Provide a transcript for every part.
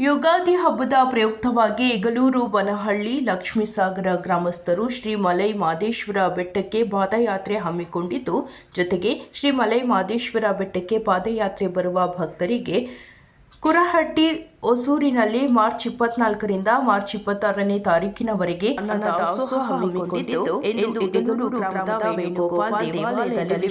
ಯುಗಾದಿ ಹಬ್ಬದ ಪ್ರಯುಕ್ತವಾಗಿ ಇಗಲೂರು ಬನಹಳ್ಳಿ, ಲಕ್ಷ್ಮೀಸಾಗರ ಗ್ರಾಮಸ್ಥರು ಶ್ರೀ ಮಲೈ ಮಾದೇಶ್ವರ ಬೆಟ್ಟಕ್ಕೆ ಪಾದಯಾತ್ರೆ ಹಮ್ಮಿಕೊಂಡಿದ್ದು, ಜೊತೆಗೆ ಶ್ರೀ ಮಲೈ ಮಾದೇಶ್ವರ ಬೆಟ್ಟಕ್ಕೆ ಪಾದಯಾತ್ರೆ ಬರುವ ಭಕ್ತರಿಗೆ ಕುರಹಟ್ಟಿ ಹೊಸೂರಿನಲ್ಲಿ ಮಾರ್ಚ್ ಇಪ್ಪತ್ನಾಲ್ಕರಿಂದ ಮಾರ್ಚ್ ಇಪ್ಪತ್ತಾರನೇ ತಾರೀಕಿನವರೆಗೆ ಹಮ್ಮಿಕೊಂಡಿದ್ದು ಎಂದು ದೇವಾಲಯದಲ್ಲಿ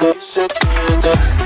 Music